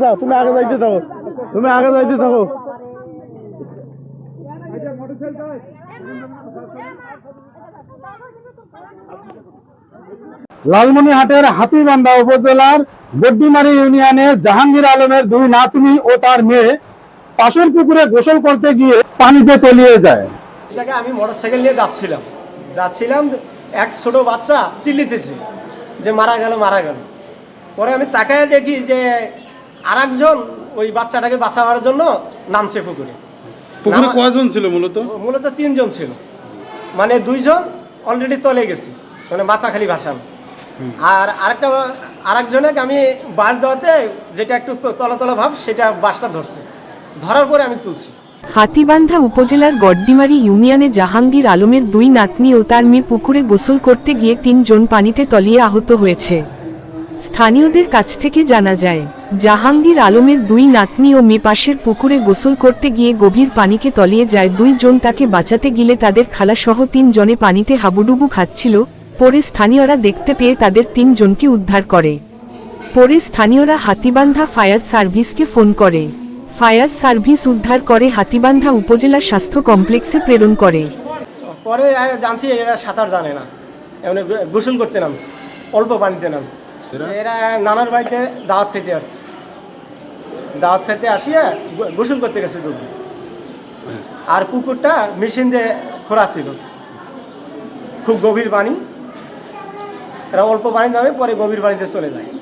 যাও, তুমি আগে যাইতে থাকো। তুমি আগে যাইতে থাকো। লালমনিহাটের হাতিবান্ধা উপজেলার গড্ডিমারি ইউনিয়নের জাহাঙ্গীর আলমের দুই নাতনি ও তার মেয়ে পাশের পুকুরে গোসল করতে গিয়ে পানিতে তলিয়ে যায়। আমি মোটরসাইকেল নিয়ে যাচ্ছিলাম। যাচ্ছিলাম, এক ছোট বাচ্চা চিল্লিতেছে যে মারা গেল মারা গেল। পরে আমি তাকায় দেখি যে আরেকজন ওই বাচ্চাটাকে বাঁচাবার জন্য নামছে পুকুরে। পুকুরে কয়জন ছিল মূলত? মূলত তিনজন ছিল। মানে দুইজন অলরেডি তলে গেছে মানে মাথা খালি ভাসানো আর আরেকটা আরেকজনকে আমি বাস দেওয়াতে যেটা একটু তো- তলা তলা ভাব সেটা বাসটা ধরছে। ধরার পরে আমি তুলছি। হাতিবান্ধা উপজেলার গড্ডিমারি ইউনিয়নে জাহাঙ্গীর আলমের দুই নাতনি ও তার মেয়ে পুকুরে গোসল করতে গিয়ে তিনজন পানিতে তলিয়ে আহত হয়েছে। স্থানীয়দের কাছ থেকে জানা যায়, জাহাঙ্গীর আলমের দুই নাতনি ও মেয়ে পাশের পুকুরে গোসল করতে গিয়ে গভীর পানিকে তলিয়ে যায়। দুইজন তাকে বাঁচাতে গেলে তাদের খালাসহ তিনজনে পানিতে হাবুডুবু খাচ্ছিল, পরে স্থানীয়রা দেখতে পেয়ে তাদের তিনজনকে উদ্ধার করে। পরে স্থানীয়রা হাতিবান্ধা ফায়ার সার্ভিসকে ফোন করে। ফায়ার সার্ভিস উদ্ধার করে হাতিবান্ধা উপজেলা স্বাস্থ্য কমপ্লেক্সে প্রেরণ করে। পরে জানছি এরা সাঁতার জানে না। গোসল করতে নামছে, অল্প পানিতে নামছে। এরা? নানার বাড়িতে দাওয়াত খেতে আসছে। দাওয়াত খেতে আসিয়া গোসল করতে গেছে গরু। আর পুকুরটা মেশিন দিয়ে খোলা ছিল। খুব গভীর পানি। এরা অল্প পানি দামে পরে গভীর পানিতে চলে যায়।